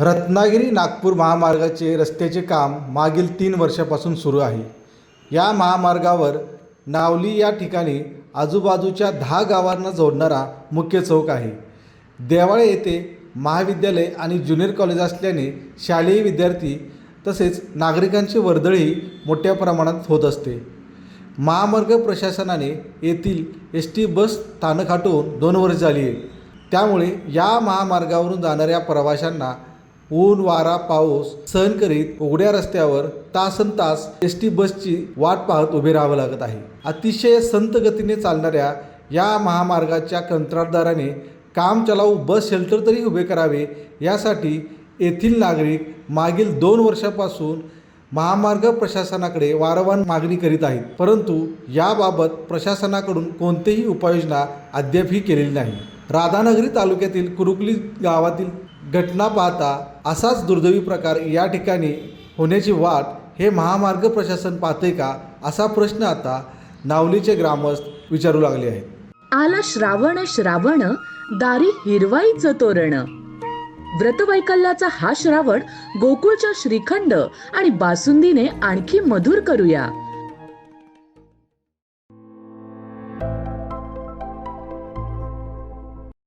रत्नागिरी नागपूर महामार्गाचे रस्त्याचे काम मागील तीन वर्षापासून सुरू आहे. या महामार्गावर नावली या ठिकाणी आजूबाजूच्या दहा गावांना जोडणारा मुख्य चौक आहे. देवाळे येथे महाविद्यालय आणि ज्युनियर कॉलेज असल्याने शालेय विद्यार्थी तसेच नागरिकांची वर्दळही मोठ्या प्रमाणात होत असते. महामार्ग प्रशासनाने येथील एस टी बस स्थानक हटवून दोन वर्ष झाली आहे. त्यामुळे या महामार्गावरून जाणाऱ्या प्रवाशांना ऊन वारा पाऊस सहन करीत उघड्या रस्त्यावर तासन तास एस टी बसची वाट पाहत उभे राहावं लागत आहे. अतिशय संत गतीने चालणाऱ्या या महामार्गाच्या कंत्राटदाराने काम चलाऊ बस शेल्टर तरी उभे करावे यासाठी येथील नागरिक मागील दोन वर्षापासून महामार्ग प्रशासनाकडे वारंवार मागणी करीत आहेत. परंतु याबाबत प्रशासनाकडून कोणतीही उपाययोजना अद्यापही केलेली नाही. राधानगरी तालुक्यातील कुरुकली गावातील घटना पाहता असाच दुर्दैवी प्रकार या ठिकाणी होण्याची वाट हे महामार्ग प्रशासन पाहते का असा प्रश्न आता नावलीचे ग्रामस्थ विचारू लागले आहेत. आला श्रावण श्रावण दारी हिरवाईच तोरण. व्रतवैकल्याचा हा श्रावण गोकुळच्या श्रीखंड आणि बासुंदीने आणखी मधुर करूया.